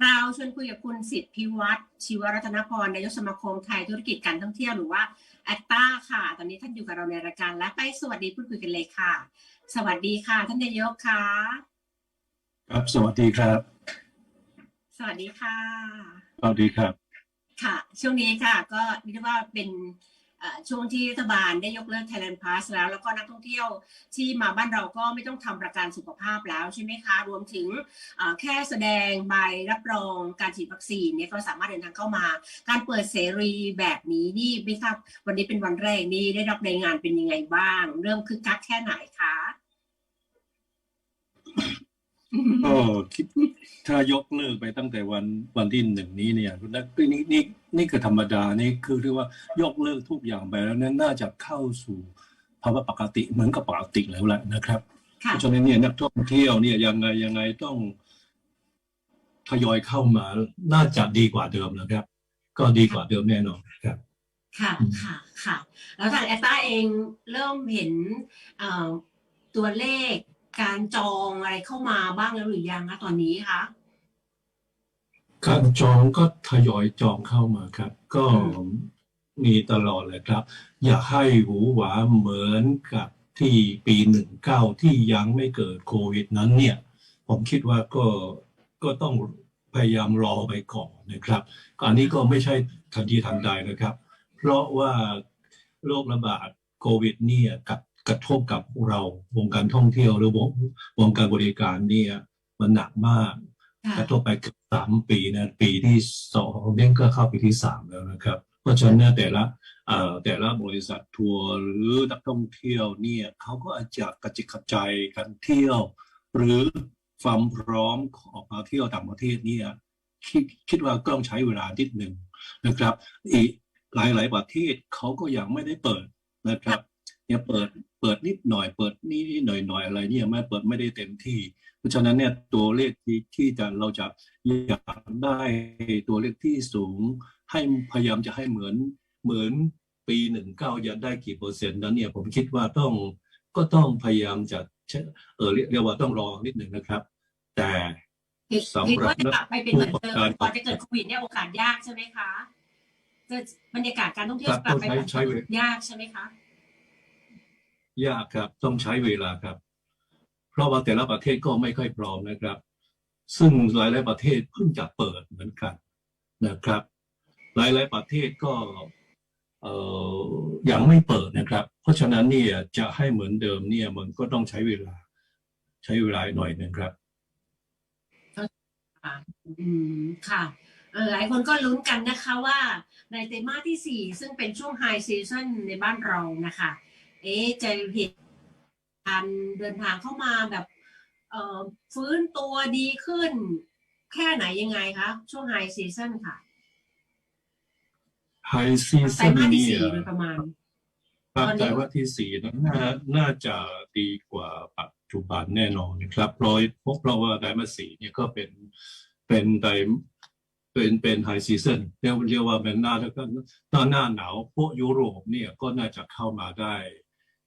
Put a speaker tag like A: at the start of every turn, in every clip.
A: เราชวนคุยกับคุณสิทธิพิวัตรชีวรัตนพรนายกสมาคมไทยธุรกิจการท่องเที่ยวหรือว่าแอตตาค่ะ ตอนนี้ท่านอยู่กับเราในรายการและไปสวัสดีพูดคุยกันเลยค่ะ สวัสดีค่ะ ท่านนายกค่ะ
B: ครับ สวัสดีครับ
A: สวัสดีค่ะ
B: สวัสดีครับ
A: ค่ะ ช่วงนี้ค่ะ ก็เรียกว่าเป็นเอ่อ ช่วงที่รัฐบาลได้ยกเลิก Thailand Pass แล้ว แล้วก็นักท่องเที่ยวที่มาบ้านเราก็ไม่ต้องทำประกันสุขภาพแล้วใช่ไหมคะ รวมถึงแค่แสดงใบรับรองการฉีดวัคซีนเนี่ยก็สามารถเดินทางเข้ามา การเปิดเสรีแบบนี้นี่ไม่ทราบวันนี้เป็นวันแรกนี่ได้รับรายงานเป็นยังไงบ้าง เริ่มคึกคักแค่ไหนคะ
B: ก็คิดถ้ายกเลิกไปตั้งแต่วันวันที่หนึ่งนี้เนี่ยนักนี่นี่นี่คือธรรมดานี่คือเรียกว่ายกเลิกทุกอย่างไปแล้วนั้นน่าจะเข้าสู่ภาวะปกติเหมือนกับปกติแล้วแหละนะครับเพ
A: ค่ะ
B: ราะฉะนั้นเนี่ยนักท่องเที่ยวเนี่ยยังไงยังไงต้องทยอยเข้ามาน่าจะดีกว่าเดิมนะครับ ก็ดีกว่าเดิมแน่นอนครับ
A: ค่ะ
B: อืม
A: ค่ะค่ะ แล้วทางแอตตาเองเริ่มเห็นเอ่อตัวเลข การจองอะไรเข้ามาบ้างแล้วหรือยังคะตอนนี้คะ
B: การจองก็ทยอยจองเข้ามาครับ ก็
A: อืม
B: มีตลอดเลยครับ อย่าให้หวือหวาเหมือนกับที่ปีหนึ่งเก้าที่ยังไม่เกิดโควิดนั้นเนี่ย ผมคิดว่าก็ก็ต้องพยายามรอไปก่อนนะครับอันนี้ก็ไม่ใช่ทันทีทันใดนะครับ เพราะว่าโรคระบาดโควิดเนี่ยกับ กระทบกับเราวงการท่องเที่ยวหรือวงวงการบริการเนี่ยมันหนักมาก
A: ค่ะ
B: กระทบไปเกือบสามปีนะปีที่สองเนี่ยก็เข้าปีที่สามแล้วนะครับ เพราะฉะนั้นเนี่ยแต่ละเอ่อแต่ละบริษัททัวร์หรือนักท่องเที่ยวเนี่ยเขาก็อาจจะกระจิกกระใจกันเที่ยว หรือความพร้อมของมาเที่ยวต่างประเทศเนี่ยคิดคิดว่าก็ต้องใช้เวลานิดหนึ่งนะครับ อีกหลายหลายๆประเทศเขาก็ยังไม่ได้เปิดนะครับเนี่ยเปิดเปิดนิดหน่อยเปิดนิดหน่อยหน่อยๆอะไรเนี่ยไม่เปิดไม่ได้เต็มที่ เพราะฉะนั้นเนี่ยตัวเลขที่ที่จะเราจะอยากได้ตัวเลขที่สูง ให้พยายามจะให้เหมือนเหมือนปีหนึ่งเก้าจะได้กี่เปอร์เซ็นต์นั้นเนี่ยผมคิดว่าต้องก็ต้องพยายามจะใช้เออเรียกเรียกว่าต้องรอนิดหนึ่งนะครับ แต่
A: คิด
B: สำ
A: คิด
B: หรับ
A: ว่าจะกลับไปเป็นเหมือนเดิม
B: ผู้ประกอบการ
A: ก่อนจะเกิดโควิดเนี่ยโอกาสยากใช่ไหมคะจะบรรยากาศการท่องเที่ยว
B: ครับ
A: กลับไป
B: ต้องใช้ใช้เวล
A: ยากใช่ไหมคะ
B: ยากครับต้องใช้เวลาครับ เพราะว่าแต่ละประเทศก็ไม่ค่อยพร้อมนะครับ ซึ่งหลายๆประเทศเพิ่งจะเปิดเหมือนกันนะครับ หลายๆประเทศก็เอ่อยังไม่เปิดนะครับ เพราะฉะนั้นเนี่ยจะให้เหมือนเดิมเนี่ยมันก็ต้องใช้เวลา ใช้เวลาหน่อยหนึงครับ
A: ค่ะอืมค่ะหลายคนก็ลุ้นกันนะคะว่าในไตรมาสที่สี่ซึ่งเป็นช่วงไฮซีซั o นในบ้านเรานะคะ เอ๊ะจะเห็นการเดินทางเข้ามาแบบเอ่อฟื้นตัวดีขึ้น แค่ไหนยังไงคะ ช่วงไฮซีซั o นค่ะ
B: ไฮซี
A: ไตร
B: ซั่น
A: มาสที่
B: เนี่
A: สี่
B: ย
A: โดยประมาณ
B: ครับ
A: ตอนนี้
B: แต่ว่าที่สี่นั้นน่าน่าจะดีกว่าปัจจุบันแน่นอนนะครับเพราะเพราะว่าไตรมาสสี่เนี่ยก็เป็นเป็นไตรเป็นเป็นไฮซีซันเรียกเรียกว่าเป็นหน้าแล้วก็หน้าหน้าหนาวพวกยุโรปเนี่ยก็น่าจะเข้ามาได้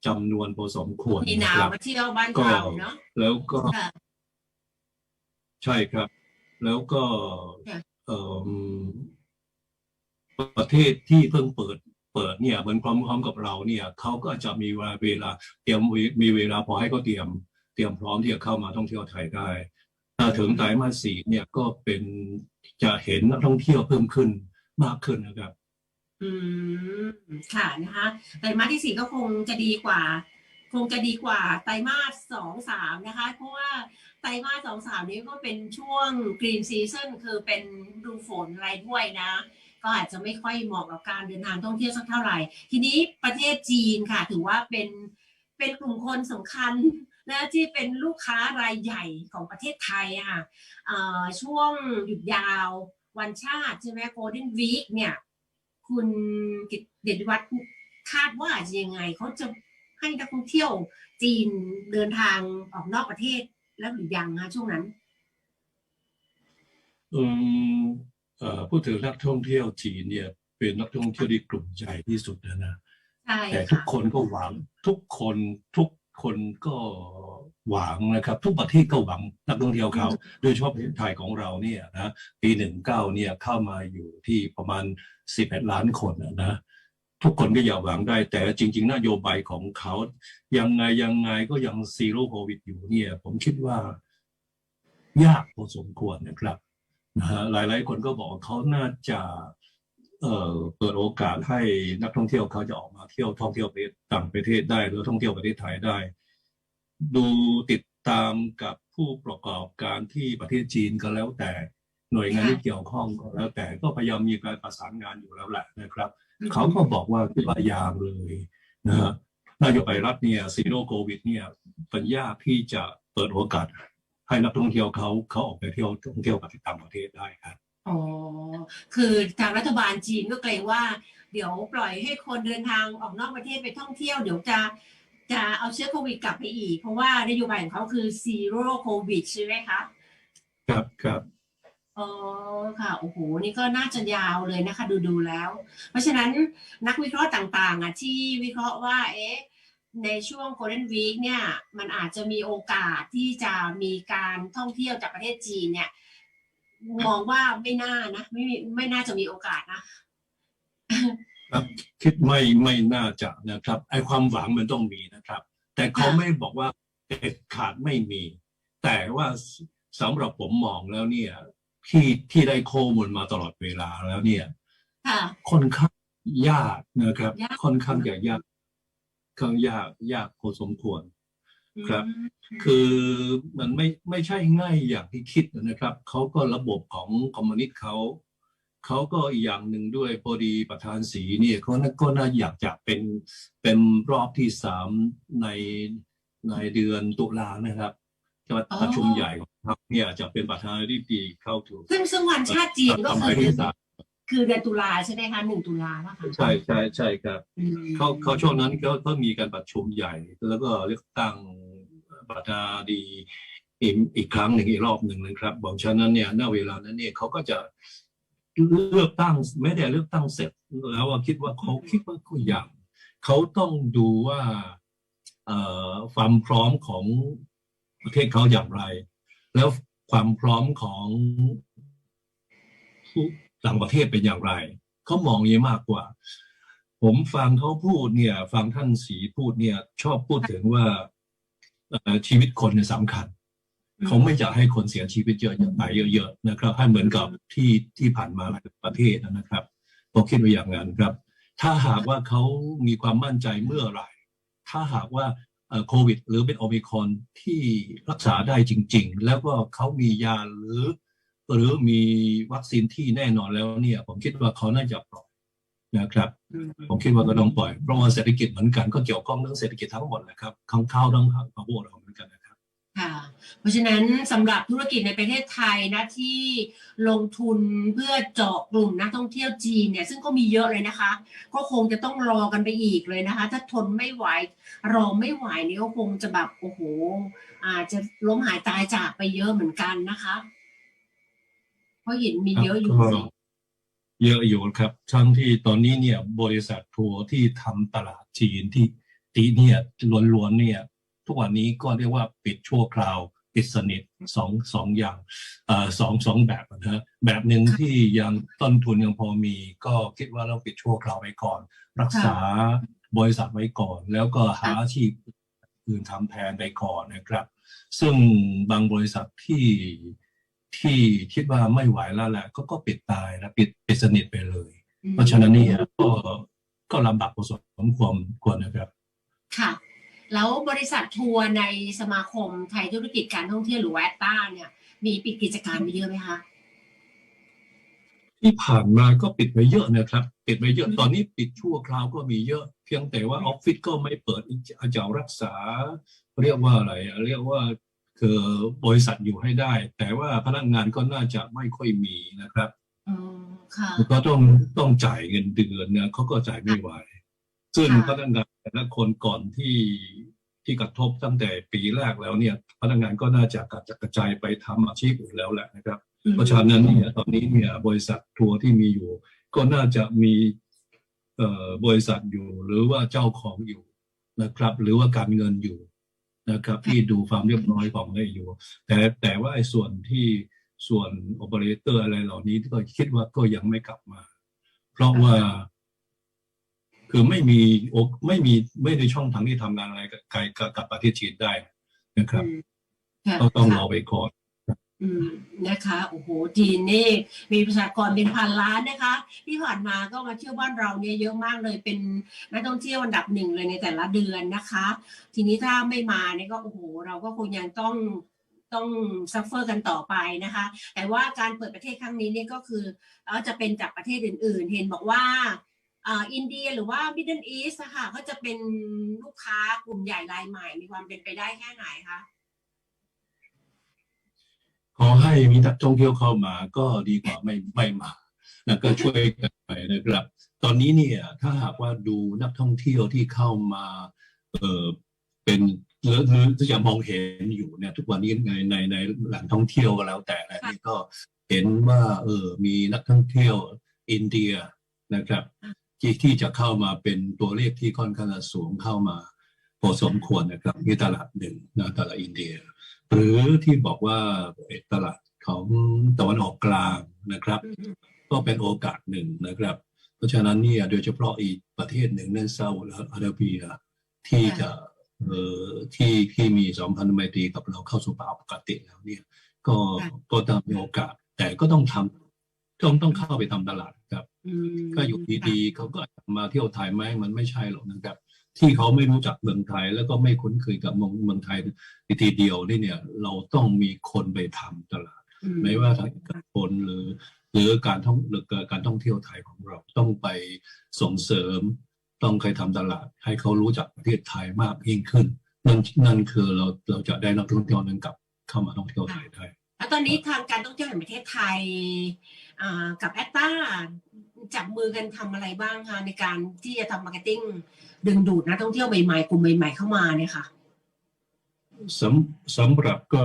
B: จำนวนพอสมควร
A: มีห
B: นะ
A: นาว
B: ครับ
A: มาเที่ยวบ้าน
B: ก็
A: เราเนาะ
B: แล้วก็
A: ค่ะ
B: ใช่ครับ แล้วก็
A: ค่ะ
B: เอ่อประเทศที่เพิ่งเปิด เปิดเนี่ยเหมือนพร้อมๆกับเราเนี่ยเขาก็จะมีเวลาเวลาเตรียมเวมีเวลาพอให้เขาเตรียม เตรียมพร้อมที่จะเข้ามาท่องเที่ยวไทยได้ถ้าถึงไตรมาสสี่เนี่ยก็เป็นจะเห็นนักท่องเที่ยวเพิ่มขึ้นมากขึ้นนะครับ
A: อืมค่ะนะคะไตรมาสที่สี่ก็คงจะดีกว่า คงจะดีกว่าไตรมาสสองสามนะคะ เพราะว่าไตรมาสสองสามนี้ก็เป็นช่วงกรีนซีซั o นคือเป็นดูฝนอะไรด้วยนะ ก็อาจจะไม่ค่อยเหมาะกับการเดินทางท่องเที่ยวสักเท่าไหร่ ทีนี้ประเทศจีนค่ะ ถือว่าเป็นเป็นกลุ่มคนสำคัญนะที่เป็นลูกค้ารายใหญ่ของประเทศไทยอะค่ะช่วงหยุดยาววันชาติใช่ไหม Golden Week เนี่ย คุณกิตเดชวัฒน์คาดว่าจะยังไงเขาจะให้นักท่องเที่ยวจีนเดินทางออกนอกประเทศแล้วหรือยังคะช่วงนั้น
B: อืมเอ่อพูดถึงนักท่องเที่ยวจีนเนี่ย เป็นนักท่องเที่ยวที่กลุ่มใหญ่ที่สุดนะนะ
A: ใช่
B: แต่ทุก
A: ค่ะ
B: คนก็หวังทุกคนทุก คนก็หวังนะครับ ทุกประเทศก็หวังนักท่องเที่ยวเขา โดยเฉพาะประเทศไทยของเราเนี่ยนะปีหนึ่งเก้าเนี่ยเข้ามาอยู่ที่ประมาณสิบเอ็ดล้านคนนะนะทุกคนก็อยากหวังได้ แต่จริง ๆนโยบายของเขายังไงยังไงก็ยังซีโร่โควิดอยู่เนี่ย ผมคิดว่ายากพอสมควรนะครับนะฮะหลายๆคนก็บอกว่าเขาน่าจะ เอ่อเปิดโอกาสให้นักท่องเที่ยวเขาจะออกมาเที่ยวท่องเที่ยวประเทศต่างประเทศได้ หรือท่องเที่ยวประเทศไทยได้ ดูติดตามกับผู้ประกอบการที่ประเทศจีนก็แล้วแต่หน่วยงานที่เกี่ยวข้องก็แล้ว แต่ก็พยายามมีการประสานงานอยู่แล้วแหละนะครับ เขาก็บอกว่าคือพยายามเลยนะฮะนโยบายรัฐเนี่ยซีโร่โควิด เนี่ยเป็นยากที่จะเปิดโอกาสให้นักท่องเที่ยวเขาเขาออกไปเที่ยวท่องเที่ยวกับต่างประเทศได้ครับ
A: อ๋อ คือทางรัฐบาลจีนก็เกรงว่า เดี๋ยวปล่อยให้คนเดินทางออกนอกประเทศไปท่องเที่ยว เดี๋ยวจะจะเอาเชื้อโควิดกลับไปอีก เพราะว่านโยบายของเขาคือ zero covid ใช่ไหมคะ
B: ครับครับ
A: อ๋อค่ะโอ้โหนี่ก็น่าจะยาวเลยนะคะ ดูดูแล้ว เพราะฉะนั้นนักวิเคราะห์ต่างๆ อะ ที่วิเคราะห์ว่า เอ๊ะในช่วง Golden Week เนี่ย มันอาจจะมีโอกาสที่จะมีการท่องเที่ยวจากประเทศจีนเนี่ย มองว่าไม่น่านะไม่มีไม่น่าจะมีโอกาสนะ
B: คิดไม่ไม่น่าจะนะครับไอความหวังมันต้องมีนะครับ แต่เขา
A: ค่ะ
B: ไม่บอกว่าเด็ดขาดไม่มี แต่ว่าสำหรับผมมองแล้วเนี่ยที่ที่ได้ข้อมูลมาตลอดเวลาแล้วเนี่ย
A: ค่ะ
B: ค่อนข้างยากนะครับ
A: ยาก
B: ค่อนข้างจะยากค่อนข้างยากยากพอสมควร ครับ
A: อืม
B: คือมันไม่ไม่ใช่ง่ายอย่างที่คิดนะครับ เขาก็ระบบของคอมมิวนิสต์เขาเขาก็อีกอย่างหนึ่งด้วยพอดีประธานสีเนี่ยเขาน่าก็น่าอยากจะเป็นเป็นรอบที่สามในในเดือนตุลานะครับจะประชุมใหญ่ของพรรคเนี่ยจะเป็นประธานาธิบดีเข้าถึง
A: ซึ่งซึ่งวันชาติจีนก็
B: ส
A: คื
B: มัย
A: อ
B: ที่สาม
A: คือเดือนตุลาใช่ไหมคะหนึ่งตุลาป่ะคะ
B: ใช่ใช่ใช่ครับ
A: อืม
B: เขาเขาช่วงนั้นก็ก็มีการประชุมใหญ่ แล้วก็เลือกตั้ง ประธานดีอีกอีกครั้งหนึ่งอีกรอบหนึ่งนะครับบอกฉะนั้นเนี่ยณเวลานั้นเนี่ยเขาก็จะเลือกตั้งไม่ได้เลือกตั้งเสร็จแล้วคิดว่าเขาคิดว่าเขาอยากเขาต้องดูว่าความพร้อมของประเทศเขาอย่างไร แล้วความพร้อมของต่างประเทศเป็นอย่างไร เขามองอย่างนี้มากกว่า ผมฟังเขาพูดเนี่ย ฟังท่านสีพูดเนี่ย ชอบพูดถึงว่า ชีวิตคนเนี่ยสำคัญเขาไม่อยากให้คนเสียชีวิตเยอะๆไปเยอะๆนะครับให้เหมือนกับที่ที่ผ่านมาหลายประเทศนะครับผมคิดว่าอย่างนั้นครับ ถ้าหากว่าเขามีความมั่นใจเมื่อไหร่ ถ้าหากว่าเอ่อโควิด หรือเป็นโอมิครอนที่รักษาได้จริง ๆ แล้วก็เขามียาหรือ หรือมีวัคซีนที่แน่นอนแล้วเนี่ย ผมคิดว่าเขาน่าจะปล่อย นะครับ
A: อืม
B: ผมคิดว่าก็ต้องปล่อยเพราะว่าเศรษฐกิจเหมือนกันก็เกี่ยวข้องเรื่องเศรษฐกิจทั้งหมดแหละครับทั้งข้าวทั้งผักทั้งพวกเราเหมือนกันนะครับ
A: ค่ะเพราะฉะนั้นสำหรับธุรกิจในประเทศไทยนะที่ลงทุนเพื่อเจาะกลุ่มนักท่องเที่ยวจีนเนี่ยซึ่งก็มีเยอะเลยนะคะ ก็คงจะต้องรอกันไปอีกเลยนะคะ ถ้าทนไม่ไหวรอไม่ไหวนี่ก็คงจะแบบโอ้โห อาจจะล้มหายตายจากไปเยอะเหมือนกันนะคะ เพราะเห็นมีเยอะอยู่
B: ก็
A: สิ
B: เยอะอยู่ครับทั้งที่ตอนนี้เนี่ยบริษัททัวร์ที่ทำตลาดจีนที่ตีเนี่ยล้วนๆเนี่ย ทุกวันนี้ก็เรียกว่าปิดชั่วคราว ปิดสนิทสองสองอย่างเอ่อสองสองแบบนะฮะแบบหนึ่งที่ยังต้นทุนยังพอมี ก็คิดว่าเราปิดชั่วคราวไว้ก่อน รักษาบริษัทไว้ก่อน แล้วก็หาอาชีพอื่นทำแทนไปก่อนนะครับ ซึ่งบางบริษัทที่ ที่คิดว่าไม่ไหวแล้วแหละก็ก็ปิดตายนะปิดปิดสนิทไปเลย เพราะฉะนั้นเนี่ยก็ก็ลำบากพอสมควรควรนะครับ
A: ค่ะ แล้วบริษัททัวร์ในสมาคมไทยธุรกิจการท่องเที่ยวหรือแวตต้าเนี่ย มีปิดกิจการไปเยอะไหมคะ
B: ที่ผ่านมาก็ปิดไปเยอะนะครับ ปิดไปเยอะตอนนี้ปิดชั่วคราวก็มีเยอะ เพียงแต่ว่าออฟฟิศก็ไม่เปิดอาจจะรักษา เรียกว่าอะไรอะเรียกว่า คือบริษัทอยู่ให้ได้ แต่ว่าพนักงานก็น่าจะไม่ค่อยมีนะครับ
A: อืมค่ะ
B: ก็ต้องต้องจ่ายเงินเดือนเนี่ยเขาก็จ่ายไม่ไหว ซึ่ง
A: ค่ะ
B: พนักงานแต่ละคนก่อนที่ที่กระทบตั้งแต่ปีแรกแล้วเนี่ย พนักงานก็น่าจะกระจัดกระจายไปทำอาชีพอื่นแล้วแหละนะครับ เพราะฉะนั้นเนี่ยตอนนี้เนี่ยบริษัททัวร์ที่มีอยู่ ก็น่าจะมีเอ่อบริษัทอยู่หรือว่าเจ้าของอยู่นะครับ หรือว่าการเงินอยู่ นะครับที่ดูความเรียบร้อยของได้อยู่แต่แต่ว่าไอ้ส่วนที่ส่วนโอเปอเรเตอร์อะไรเหล่านี้ก็คิดว่าก็ยังไม่กลับมา เพราะว่า คือไม่มีโอกไม่มีไม่ในช่องทางที่ทำงานอะไรกับไกลกับกับประเทศจีนได้นะครับ
A: อืมค่ะ
B: ก็ต้องร
A: ค่ะ
B: อไปก่อน
A: อืมนะคะโอ้โหจีนนี่มีประชากรเป็นพันล้านนะคะ ที่ผ่านมาก็มาเที่ยวบ้านเราเนี่ยเยอะมากเลยเป็นนักท่องเที่ยวอันดับหนึ่งเลยในแต่ละเดือนนะคะ ทีนี้ถ้าไม่มาเนี่ยก็โอ้โหเราก็คงยังต้องต้องซัฟเฟอร์กันต่อไปนะคะ แต่ว่าการเปิดประเทศครั้งนี้เนี่ยก็คือเอ่อจะเป็นจากประเทศอื่น ๆ เห็นบอกว่าอ่าอินเดียหรือว่ามิดเดิลอีสต์ค่ะก็จะเป็นลูกค้ากลุ่มใหญ่รายใหม่ มีความเป็นไปได้แค่ไหนคะ
B: ขอให้มีนักท่องเที่ยวเข้ามาก็ดีกว่าไม่ไม่มานะก็ช่วยกันไปนะครับ ตอนนี้เนี่ยถ้าหากว่าดูนักท่องเที่ยวที่เข้ามาเออเป็นหรือหรือจะมองเห็นอยู่เนี่ยทุกวันนี้ในในในแหล่งท่องเที่ยวก็แล้วแต่นะนี่ก็เห็นว่าเออมีนักท่องเที่ยวอินเดียนะครับ ที่ที่จะเข้ามาเป็นตัวเลขที่ค่อนข้างจะสูงเข้ามาพอสมควรนะครับที่ตลาดหนึ่งนะตลาดอินเดีย หรือที่บอกว่าเอ่อตลาดของตะวันออกกลางนะครับ ก็เป็นโอกาสหนึ่งนะครับ เพราะฉะนั้นเนี่ยโดยเฉพาะอีกประเทศหนึ่งนั่นซาอุดิอาระเบียที่จะเอ่อที่ที่มีสัมพันธไมตรีกับเราเข้าสู่ภาวะปกติแล้วเนี่ย ก็
A: ค่ะ
B: ก็ต้องมีโอกาส แต่ก็ต้องทำต้องต้องเข้าไปทำตลาดครับ
A: อืม
B: ก็อยู่ดีๆเขาก็อาจจะมาเที่ยวไทยไหมมันไม่ใช่หรอกนะครับ ที่เขาไม่รู้จักเมืองไทย แล้วก็ไม่คุ้นเคยกับเมืองเมืองไทยทีเดียวนี่เนี่ย เราต้องมีคนไปทำตลาด
A: อื
B: ไม่ว่าทางเอกชนหรือหรือการท่องหรือการท่องเที่ยวไทยของเราต้องไปส่งเสริม ต้องเคยทำตลาด ให้เขารู้จักประเทศไทยมากยิ่งขึ้น นั่นนั่นคือเราเราจะได้นักท่องเที่ยวนั้นกลับเข้ามาท่องเที่ยวไทยได้
A: แล้วตอนนี้ทางการท่องเที่ยวแห่งประเทศไทยอ่ากับแอตตา จับมือกันทำอะไรบ้างคะในการที่จะทำมาร์เก็ตติ้งดึงดูดนักท่องเที่ยวใหม่ๆกลุ่มใหม่ ๆ เข้ามาเนี่ยค่ะ
B: สำสำหรับก็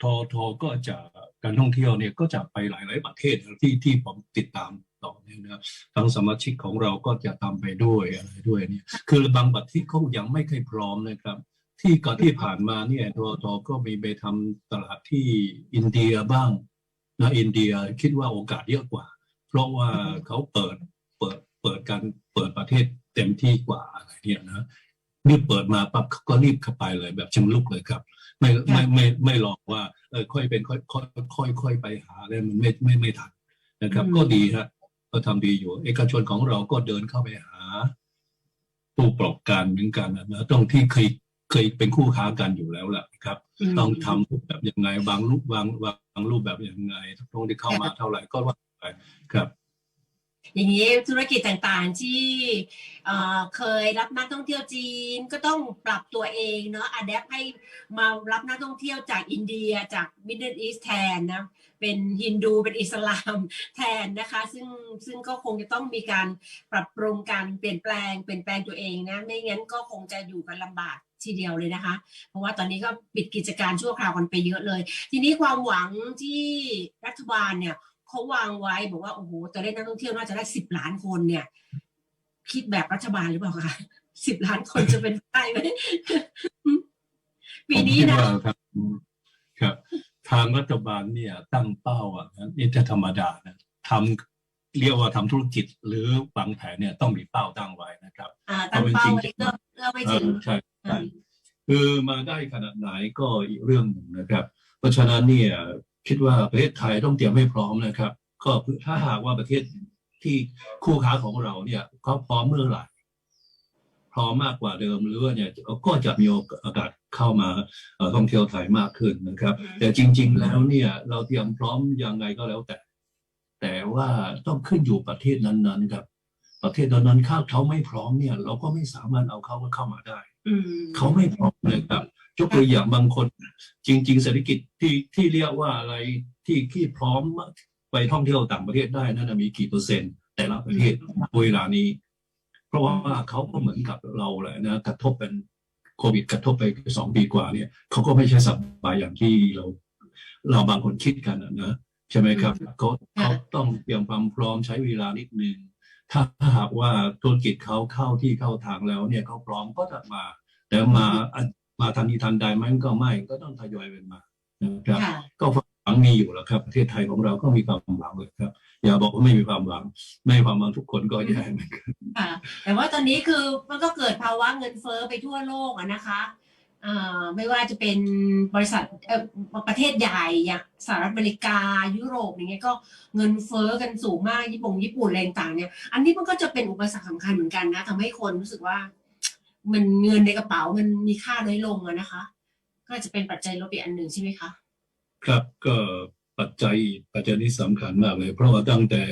B: ทอทอก็จะการท่องเที่ยวเนี่ยก็จะไปหลายๆประเทศที่ที่ผมติดตามต่อเนี่ยนะทั้งสมาชิกของเราก็จะตามไปด้วยอะไรด้วยเนี่ย คือบางประเทศเขายังไม่เคยพร้อมนะครับ ที่ก่อนที่ผ่านมาเนี่ยทอทอก็มีไปทำตลาดที่อินเดียบ้างนะอินเดียคิดว่าโอกาสเยอะกว่า เพราะว่าเขาเปิดเปิดเปิดการเปิดประเทศเต็มที่กว่าอะไรเนี่ยนะรีบเปิดมาปั๊บเขาก็รีบเข้าไปเลยแบบชิงลุกเลยครับ ไม่ไม่ไม่ไม่หลอกว่าเออค่อยเป็นค่อยค่อยค่อยค่อยไปหาแล้วมันไม่ไม่ไม่ทันนะครับ
A: อืม
B: ก็ดีฮะก็ทำดีอยู่ เอกชนของเราก็เดินเข้าไปหา ผู้ประกอบการเหมือนกันนะต้องที่เคยเคยเป็นคู่ค้ากันอยู่แล้วแหละครับ
A: ม
B: ต้องทำรูปแบบยังไงวางรูปวางวางรูปแบบยังไงต้องที่เข้ามาเท่าไหร่ก็ว่าไป ครับ
A: อย่างนี้ธุรกิจต่างๆที่เอ่อเคยรับนักท่องเที่ยวจีนก็ต้องปรับตัวเองเนาะอัดแอปให้มารับนักท่องเที่ยวจากอินเดียจากมิดเดิลอีสแทนนะเป็นฮินดูเป็นอิสลามแทนนะคะ ซึ่งซึ่งก็คงจะต้องมีการปรับปรุงการเปลี่ยนแปลงเปลี่ยนแปลงตัวเองนะไม่งั้นก็คงจะอยู่กันลำบากทีเดียวเลยนะคะ เพราะว่าตอนนี้ก็ปิดกิจการชั่วคราวกันไปเยอะเลย ทีนี้ความหวังที่รัฐบาลเนี่ย เขาวางไว้บอกว่าโอ้โหตัวเลขนักท่องเที่ยวน่าจะได้สิบล้านคนเนี่ย คิดแบบรัฐบาลหรือเปล่าคะสิบล้านคนจะเป็นไปได้ไหมปีนี้
B: ผมคิด
A: นะ
B: ว่าครับครับ ทางรัฐบาลเนี่ย ตั้งเป้าอะนะนี่จะธรรมดานะทำเรียกว่าทำธุรกิจหรือวางแผนเนี่ยต้องมีเป้าตั้งไว้นะครับ
A: อ่าตั้งเป้าไว้เพื่อเพื่อไป
B: เอ
A: ถึง
B: อใช่ใช่คือมาได้ขนาดไหนก็อีกเรื่องหนึ่งนะครับ เพราะฉะนั้นเนี่ย คิดว่าประเทศไทยต้องเตรียมให้พร้อมนะครับ ก็ถ้าหากว่าประเทศที่คู่ค้าของเราเนี่ยเขาพร้อมเมื่อไหร่พร้อมมากกว่าเดิมหรือว่าเนี่ยก็จะมีโอกาสเข้ามาเอ่อท่องเที่ยวไทยมากขึ้นนะครับ แต่จริง ๆ แล้วเนี่ย เราเตรียมพร้อมยังไงก็แล้วแต่ แต่ว่าต้องขึ้นอยู่ประเทศนั้นๆครับ ประเทศนั้นๆถ้าเขาไม่พร้อมเนี่ย เราก็ไม่สามารถเอาเขาเข้ามาได้
A: อืม
B: เขาไม่พร้อมเลยครับ ยกตัวอย่างบางคน จริง ๆ เศรษฐกิจที่ที่เรียกว่าอะไรที่ที่พร้อมไปท่องเที่ยวต่างประเทศได้นั่นมีกี่เปอร์เซ็นต์ แต่ละประเทศเวลานี้ เพราะว่าเขาก็เหมือนกับเราแหละนะกระทบเป็นโควิดกระทบไปสองปีกว่าเนี่ยเขาก็ไม่ใช่สบายอย่างที่เรา เราบางคนคิดกันนะนะใช่ไหมครับเขาเขาต้องเตรียมความพร้อมใช้เวลานิดนึงถ้าหากว่าธุรกิจเขาเข้าที่เข้าทางแล้วเนี่ยเขาพร้อมก็จะมา แต่มา มาทันทีทันใดไหมก็ไม่ก็ต้องทยอยเป็นมานะครับ
A: ค่ะ
B: ก็ความหวังมีอยู่แล้วครับ ประเทศไทยของเราก็มีความหวังเลยครับ อย่าบอกว่าไม่มีความหวัง ไม่มีความหวังทุกคนก็แย่เหมือนกัน
A: ค่ะแต่ว่าตอนนี้คือมันก็เกิดภาวะเงินเฟ้อไปทั่วโลกอะนะคะเอ่อไม่ว่าจะเป็นบริษัทเอ่อประเทศใหญ่อย่างสหรัฐอเมริกายุโรปอย่างเงี้ยก็เงินเฟ้อกันสูงมากญี่ปุ่งญี่ปุ่นอะไรต่างๆเนี่ย อันนี้มันก็จะเป็นอุปสรรคสำคัญเหมือนกันนะทำให้คนรู้สึกว่า มันเงินในกระเป๋ามันมีค่าน้อยลงอะนะคะ ก็อาจจะเป็นปัจจัยลบอีกอันหนึ่งใช่ไหมคะ
B: ครับก็ปัจจัยปัจจัยนี้สำคัญมากเลย เพราะว่าตั้งแต่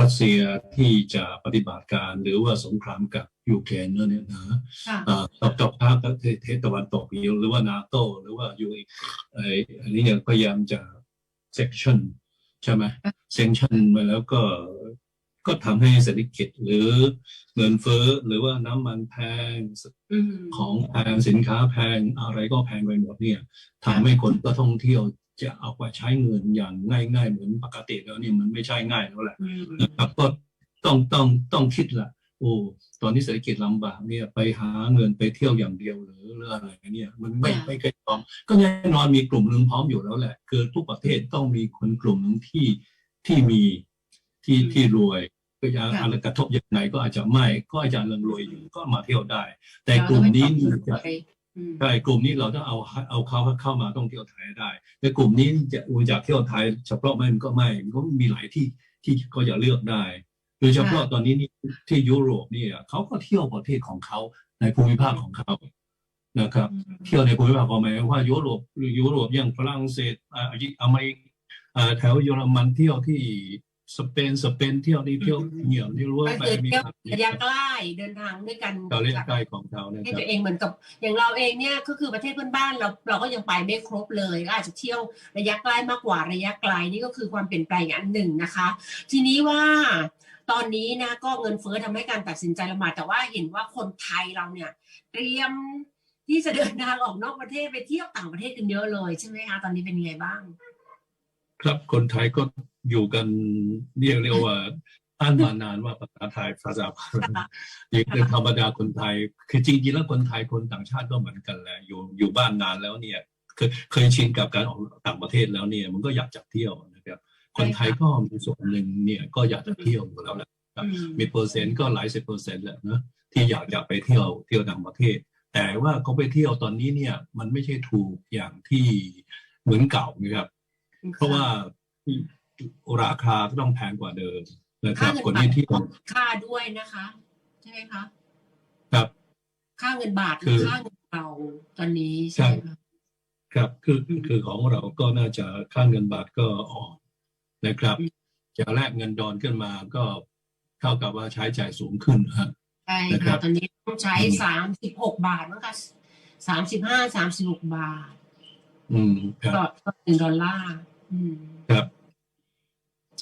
B: รัสเซียที่จะปฏิบัติการหรือว่าสงครามกับยูเครนเนี่ยนะ
A: ค่ะ
B: อ่าตอบตอบภาคประเทศตะวันตกอยู่หรือว่านาโตหรือว่ายูไออันนี้เนี่ยพยายามจะเซ็กชันใช่ไหมเซ็กชันมาแล้วก็ ก็ทำให้เศรษฐกิจหรือเงินเฟ้อหรือว่าน้ำมันแพง
A: อืม
B: ของแพงสินค้าแพงอะไรก็แพงไปหมดเนี่ยทำให้คนก็ท่องเที่ยวจะเอาไปใช้เงินอย่างง่ายๆ เหมือนปกติแล้วเนี่ยมันไม่ใช่ง่ายแล้วแหละ
A: อืม
B: นะครับก็ต้องต้องต้องคิดละโอ้ตอนนี้เศรษฐกิจลำบากเนี่ยไปหาเงินไปเที่ยวอย่างเดียวหรือหรืออะไรเนี่ยมันไม่ไม่เคยพร้อมก็แน่นอนมีกลุ่มหนึ่งพร้อมอยู่แล้วแหละ คือทุกประเทศต้องมีคนกลุ่มหนึ่งที่ที่มี ที่ที่รวยก็จะอะไรกระทบยังไงก็อาจจะไม่ก็อาจจะยังรวยอยู่ก็มาเที่ยวได้ แต่กลุ่มนี้นี่จะ
A: อืม
B: ใช่กลุ่มนี้เราต้องเอาเอาเขาเข้ามาท่องเที่ยวไทยให้ได้แต่กลุ่มนี้จะจากเที่ยวไทยเฉพาะไม่มันก็ไม่มันก็มีหลายที่ที่ก็จะเลือกได้โดยเฉพาะตอนนี้นี่ที่ยุโรปเนี่ยเขาก็เที่ยวประเทศของเขาในภูมิภาคของเขานะครับ เที่ยวในภูมิภาคของหมายว่ายุโรปยุโรปอย่างฝรั่งเศสอ่าอเมริกอ่าแถวเยอรมันเที่ยวที่ สเปนสเปนเที่ยวนี่เที่ยวเหนียวนี่รู้ว่า
A: ก็
B: ไป
A: คือ
B: มี
A: เที่ยวระยะใกล้เดินทางด้วยกัน
B: เราเรียกใกล้ของเขานะ
A: ให้
B: ครับ
A: ตัวเองเหมือนกับอย่างเราเองเนี่ยก็คือประเทศเพื่อนบ้านเราเราก็ยังไปไม่ครบเลยก็อาจจะเที่ยวระยะใกล้มากกว่าระยะไกลนี่ก็คือความเปลี่ยนแปลงอันหนึ่งนะคะ ทีนี้ว่าตอนนี้นะก็เงินเฟ้อทำให้การตัดสินใจลำบากแต่ว่าเห็นว่าคนไทยเราเนี่ย เตรียมที่จะเดินทางออกนอกประเทศไปเที่ยวต่างประเทศกันเยอะเลยใช่ไหมคะตอนนี้เป็นยังไงบ้าง
B: ครับคนไทยก็อยู่กันเรียกเรียกว่าอ่านมานานว่าภาษาไทยภาษาพาราอย่างเป็นธรรมดาคนไทย คือจริงๆแล้วคนไทยคนต่างชาติก็เหมือนกันแหละอยู่อยู่บ้านนานแล้วเนี่ยเคยเคยชินกับการออกต่างประเทศแล้วเนี่ย มันก็อยากจะเที่ยวนะครับ คนไทยก็มีส่วนหนึ่งเนี่ยก็อยากจะเที่ยวอยู่แล้วแหละ
A: ม
B: มีเปอร์เซ็นต์ก็หลายสิบเปอร์เซ็นต์แหละนะที่อยากจะไปเที่ยวเที่ยวต่างประเทศ แต่ว่าเขาไปเที่ยวตอนนี้เนี่ยมันไม่ใช่ถูกอย่างที่เหมือนเก่านะครับ เพราะว่าราคาก็ต้องแพงกว่าเดิมนะครับ
A: ค่าเงิน
B: คน
A: บาท
B: ที่เที่ยว
A: ค่าด้วยนะคะ ใช่ไหมคะ
B: ครับ
A: ค่าเงินบาทห
B: คื
A: รือ
B: อ
A: ค่าเงินเราตอนนี้ใช่ไหมคะ
B: ครับคือคือของเราก็น่าจะค่าเงินบาทก็อ่อนนะครับจะแลกเงินดอลขึ้นมาก็เท่ากับว่าใช้จ่ายสูงขึ้นนะฮะ
A: ใช่
B: นะครั
A: ค่ะ
B: บ
A: ตอนนี้ต้องใช้
B: อืม
A: สามสิบหกบาทมั้งคะสามสิบห้าสามสิบหกบาท
B: อืมครับ
A: ต่อต่อหนึ่งดอลลาร์อืม
B: ครับ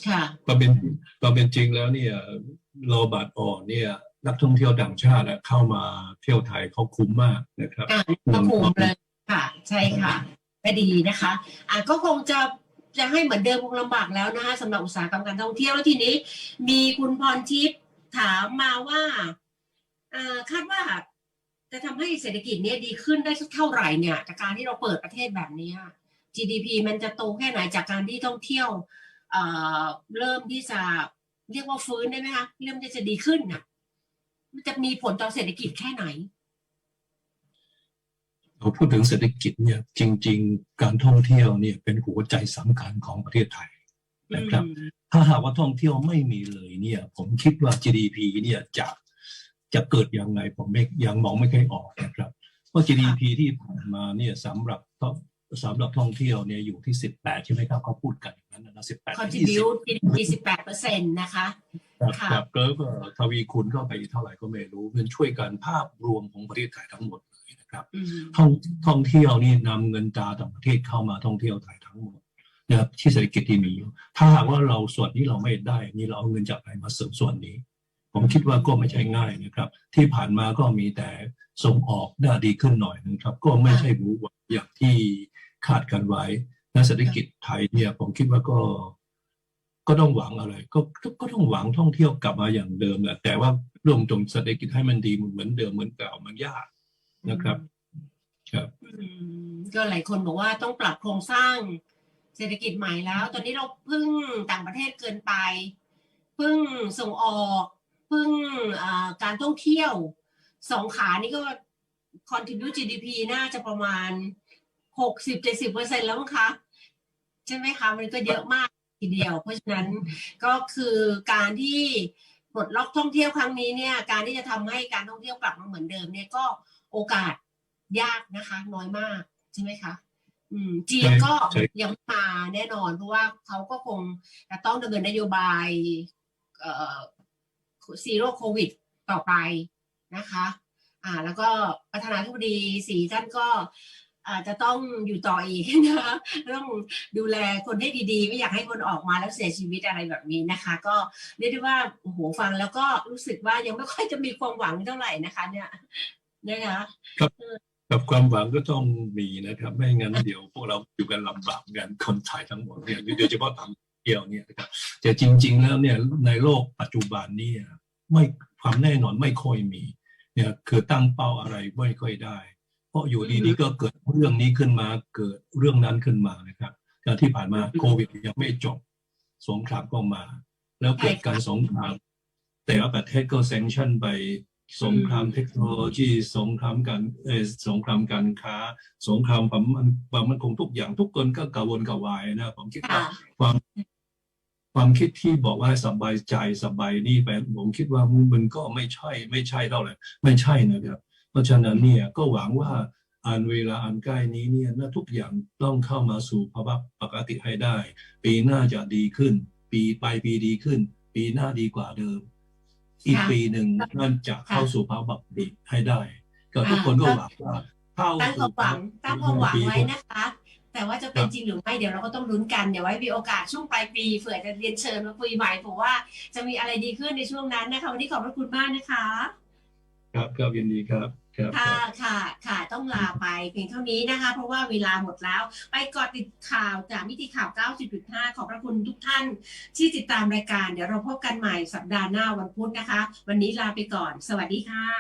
A: ค่ะ
B: ก็เป็นก็เป็นจริงแล้วเนี่ย เราบาทอ่อนเนี่ย นักท่องเที่ยวต่างชาติอะเข้ามาเที่ยวไทยเขาคุ้มมากนะครับ
A: อ่าก็คุมเลยค่ะ ใช่ค่ะก็ดีนะคะอ่าก็คงจะจะให้เหมือนเดิมคงลำบากแล้วนะคะสำหรับอุตสาหกรรมการท่องเที่ยวแล้วทีนี้ มีคุณพรทิพย์ถามมาว่าอ่าคาดว่าจะทำให้เศรษฐกิจเนี้ยดีขึ้นได้สักเท่าไหร่เนี่ยจากการที่เราเปิดประเทศแบบเนี้ย GDP มันจะโตแค่ไหนจากการที่ท่องเที่ยวเอ่อเริ่มที่จะเรียกว่าฟื้นได้ไหมคะเริ่มที่จะดีขึ้นน่ะมันจะมีผลต่อเศรษฐกิจแค่ไหน
B: เราพูดถึงเศรษฐกิจเนี่ยจริง ๆ การท่องเที่ยวเนี่ยเป็นหัวใจสำคัญของประเทศไทยนะครับ ถ้าหากว่าท่องเที่ยวไม่มีเลยเนี่ย ผมคิดว่า GDP เนี่ยจะจะเกิดยังไงผมไม่ยังมองไม่ค่อยออกนะครับเพราะ GDP ที่ผ่านมาเนี่ยสำหรับท่อง สำหรับท่องเที่ยวเนี่ยอยู่ที่ 18 ใช่ไหมครับเขาพูดกันอย่างนั้นนะ18
A: contribute GDP 18เปอร์เซ็นต์นะคะ
B: ครับ
A: ค่ะ
B: ครับแล้วก็ทวีคูณเข้าไปอีกเท่าไหร่ก็ไม่รู้มันช่วยกันภาพรวมของประเทศไทยทั้งหมดเลยนะครับ
A: อืม
B: ท่องท่องเที่ยวนี่นำเงินตราต่างประเทศเข้ามาท่องเที่ยวไทยทั้งหมดนะครับที่เศรษฐกิจที่มีอยู่ถ้าหากว่าเราส่วนนี้เราไม่ได้นี่เราเอาเงินจากไหนมาเสริมส่วนนี้ ผมคิดว่าก็ไม่ใช่ง่ายนะครับ ที่ผ่านมาก็มีแต่ส่งออกได้ดีขึ้นหน่อยนะครับ ก็ไม่ใช่รู้ว่าอย่างที่ คาดกันไว้และเศรษฐกิจไทยเนี่ยผมคิดว่าก็ก็ต้องหวังอะไรก็ก็ก็ต้องหวังท่องเที่ยวกลับมาอย่างเดิมแหละแต่ว่าเรื่องตรงเศรษฐกิจให้มันดีเหมือนเดิมเหมือนเก่ามันยากนะครับ ครับ
A: ก็หลายคนบอกว่าต้องปรับโครงสร้างเศรษฐกิจใหม่แล้ว ตอนนี้เราพึ่งต่างประเทศเกินไป พึ่งส่งออกพึ่งการท่องเที่ยวสองขานี่ก็ contribu GDP น่าจะประมาณ หกสิบเจ็ดสิบเปอร์เซ็นแล้วมั้งคะใช่ไหมคะมันก็เยอะมากทีเดียว เพราะฉะนั้นก็คือการที่ปลดล็อกท่องเที่ยวครั้งนี้เนี่ย การที่จะทำให้การท่องเที่ยวกลับมาเหมือนเดิมเนี่ยก็โอกาสยากนะคะ น้อยมากใช่ไหมคะอืมจีนก็ยังไม่มาแน่นอน เพราะว่าเขาก็คงจะต้องดำเนินนโยบายเอ่อซีโร่โควิดต่อไปนะคะ อ่า แล้วก็ประธานาธิบดีสีท่านก็ อาจจะต้องอยู่ต่ออีกนะคะต้องดูแลคนให้ดีๆ ไม่อยากให้คนออกมาแล้วเสียชีวิตอะไรแบบนี้นะคะ ก็เรียกได้ว่าโอ้โหฟังแล้วก็รู้สึกว่ายังไม่ค่อยจะมีความหวังเท่าไหร่นะคะ เนี่ยนะคะ
B: กับความหวังก็ต้องมีนะครับ ไม่งั้นเดี๋ยวพวกเราอยู่กันลำบากกันคนไทยทั้งหมดเนี่ยโดยเฉพาะต่างเที่ยวเนี่ยนะครับแต่จริง ๆ แล้วเนี่ยในโลกปัจจุบันเนี่ยไม่ความแน่นอนไม่ค่อยมีเนี่ยคือตั้งเป้าอะไรไม่ค่อยได้เพ ราะอยู่ดีๆก็เกิดเรื่องนี้ขึ้นมา เกิดเรื่องนั้นขึ้นมานะครับการที่ผ่านมาโควิดยังไม่จบ สงครามก็มา แล้วเกิดการสงคราม แต่ละประเทศก็เซนชั่นไปสงครามเทคโนโลยีสงครามการเออสงครามการค้า สงครามความมันความมั่นคงทุกอย่างทุกคนก็กระวนกระวายนะผมคิดว่า
A: ค่ะ
B: ความความคิดที่บอกว่าสบายใจสบายนี่ไปผมคิดว่ามันก็ไม่ใช่ไม่ใช่เท่าไหร่ไม่ใช่นะครับ เพราะฉะนั้นเนี่ยก็หวังว่าอันเวลาอันใกล้นี้เนี่ยนะทุกอย่างต้องเข้ามาสู่ภาวะปกติให้ได้ ปีหน้าจะดีขึ้น ปีไปปีดีขึ้น ปีหน้าดีกว่าเดิม อีกปีหนึ่งนั่นจะเข้าสู่ภาวะปกติให้ได้ ก็ทุกคนก็หวังว่าเข้า
A: ตั้งความหวังตั้งความหวังไว้นะคะ แต่ว่าจะเป็นจริงหรือไม่เดี๋ยวเราก็ต้องลุ้นกันเดี๋ยวไว้มีโอกาสช่วงปลายปีเผื่อจะเรียนเชิญมาคุยใหม่ผมว่าจะมีอะไรดีขึ้นในช่วงนั้นนะคะวันนี้ขอบพระคุณมากนะคะ
B: ครับครับยินดีครับครับค
A: ค่ะ
B: รับ
A: ค่ะ ค่ะ ต้องลาไปเพียงเท่านี้นะคะ เพราะว่าเวลาหมดแล้ว ไปกอดติดข่าวจากมิติข่าว 90.5 ขอบพระคุณทุกท่านที่ติดตามรายการ เดี๋ยวเราพบกันใหม่สัปดาห์หน้าวันพุธนะคะ วันนี้ลาไปก่อน สวัสดีค่ะ